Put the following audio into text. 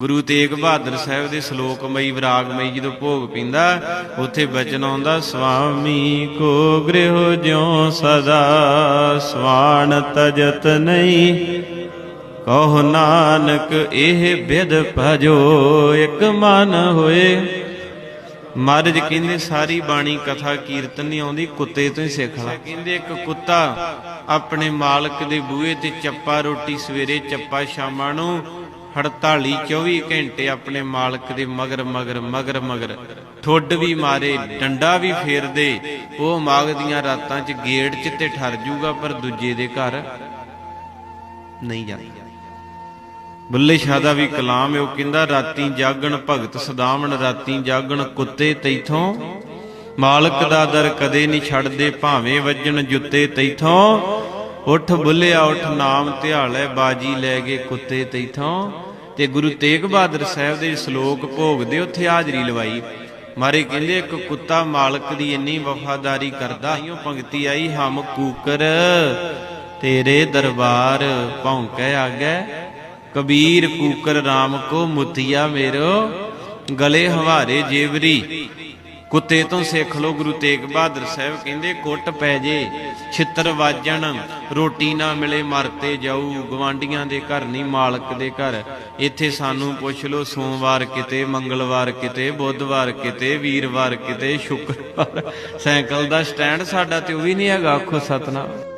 ਗੁਰੂ ਤੇਗ ਬਹਾਦਰ ਸਾਹਿਬ ਦੇ ਸ਼ਲੋਕਮਈ ਵਿਰਾਗਮਈ ਜਦੋਂ ਭੋਗ ਪੀਂਦਾ, ਉੱਥੇ ਬਚਨ ਆਉਂਦਾ ਸੁਆਮੀ ਕੋ ਗ੍ਰਹਿ ਜਿਉ ਸਦਾ ਸਵਾਨ ਤਜਤ ਨਹੀਂ। ਕਹੋ ਨਾਨਕ, ਇਹ ਬਿਦ ਭਜੋ, ਇੱਕ ਮਨ ਹੋਏ। ਮਹਾਰਾਜ ਕਹਿੰਦੇ, ਸਾਰੀ ਬਾਣੀ ਕਥਾ ਕੀਰਤਨ ਨਹੀਂ ਆਉਂਦੀ, ਕੁੱਤੇ ਤੋਂ ਹੀ ਸਿੱਖ ਲੈ। ਕਹਿੰਦੇ, ਇੱਕ ਕੁੱਤਾ ਆਪਣੇ ਮਾਲਕ ਦੇ ਬੂਹੇ ਤੇ ਚੱਪਾ ਰੋਟੀ ਸਵੇਰੇ ਚੱਪਾ ਸ਼ਾਮਾਂ ਨੂੰ 48 24 ਘੰਟੇ ਆਪਣੇ ਮਾਲਕ ਦੇ ਮਗਰ ਮਗਰ ਮਗਰ ਮਗਰ। ਠੁੱਡ ਵੀ ਮਾਰੇ, ਡੰਡਾ ਵੀ ਫੇਰਦੇ। ਉਹ ਮਾਗ ਦੀਆਂ ਰਾਤਾਂ 'ਚ ਗੇੜ 'ਚ ਤੇ ਠਰ ਜੂਗਾ, ਪਰ ਦੂਜੇ ਦੇ ਘਰ ਨਹੀਂ ਜਾਂਦਾ। ਬੁੱਲੇ ਸ਼ਾਹ ਦਾ ਵੀ ਕਲਾਮ ਹੈ, ਉਹ ਕਹਿੰਦਾ, ਰਾਤੀ ਜਾਗਣ ਭਗਤ ਸਦਾਵਣ, ਰਾਤੀ ਜਾਗਣ ਕੁੱਤੇ ਤੈਥੋਂ। ਮਾਲਕ ਦਾ ਦਰ ਕਦੇ ਨਹੀਂ ਛੱਡਦੇ, ਭਾਵੇਂ ਵੱਜਣ ਜੁੱਤੇ ਤੈਥੋਂ। ਉੱਠ ਬੁੱਲਿਆ ਉਠ ਨਾਮ ਧਿਆਲੇ, ਬਾਜੀ ਲੈ ਗਏ ਕੁੱਤੇ ਤੈਥੋਂ। ਤੇ ਗੁਰੂ ਤੇਗ ਬਹਾਦਰ ਸਾਹਿਬ ਦੇ ਸ਼ਲੋਕ ਭੋਗਦੇ ਉੱਥੇ ਹਾਜ਼ਰੀ ਲਵਾਈ। ਮਾਰੇ ਕਹਿੰਦੇ, ਇੱਕ ਕੁੱਤਾ ਮਾਲਕ ਦੀ ਇੰਨੀ ਵਫਾਦਾਰੀ ਕਰਦਾ, ਇਉਂ ਪੰਕਤੀ ਆਈ, ਹਮ ਕੂਕਰ, ਤੇਰੇ ਦਰਬਾਰ ਭੌਂਕੇ ਆਗੇ। ਕਬੀਰ ਕੂਕਰ RAM ਕੋ ਮੁਤੀਆ ਮੇਰੋ, ਗਲੇ ਹਵਾਰੇ ਜੇਵਰੀ ਕੁੱਤੇ ਤੋਂ ਸਿੱਖ ਲੋ ਗੁਰੂ ਤੇਗ ਬਹਾਦਰ ਸਾਹਿਬ ਕਹਿੰਦੇ, ਕੁੱਟ ਪੈ ਜੇ, ਛਿੱਤਰ ਵਾਜਣ, ਰੋਟੀ ਨਾ ਮਿਲੇ ਮਰਤੇ ਜਾਊ ਗਵਾਂਡੀਆਂ ਦੇ ਘਰ ਨਹੀਂ, ਮਾਲਕ ਦੇ ਘਰ। ਇੱਥੇ ਸਾਨੂੰ ਪੁੱਛ ਲੋ ਸੋਮਵਾਰ ਕਿਤੇ, ਮੰਗਲਵਾਰ ਕਿਤੇ, ਬੁੱਧਵਾਰ ਕਿਤੇ, ਵੀਰਵਾਰ ਕਿਤੇ, ਸ਼ੁੱਕਰਵਾਰ, ਸਾਈਕਲ ਦਾ ਸਟੈਂਡ ਸਾਡਾ ਤੇ ਉਹ ਵੀ ਨਹੀਂ ਹੈਗਾ, ਆਖੋ ਸਤਨਾਮ।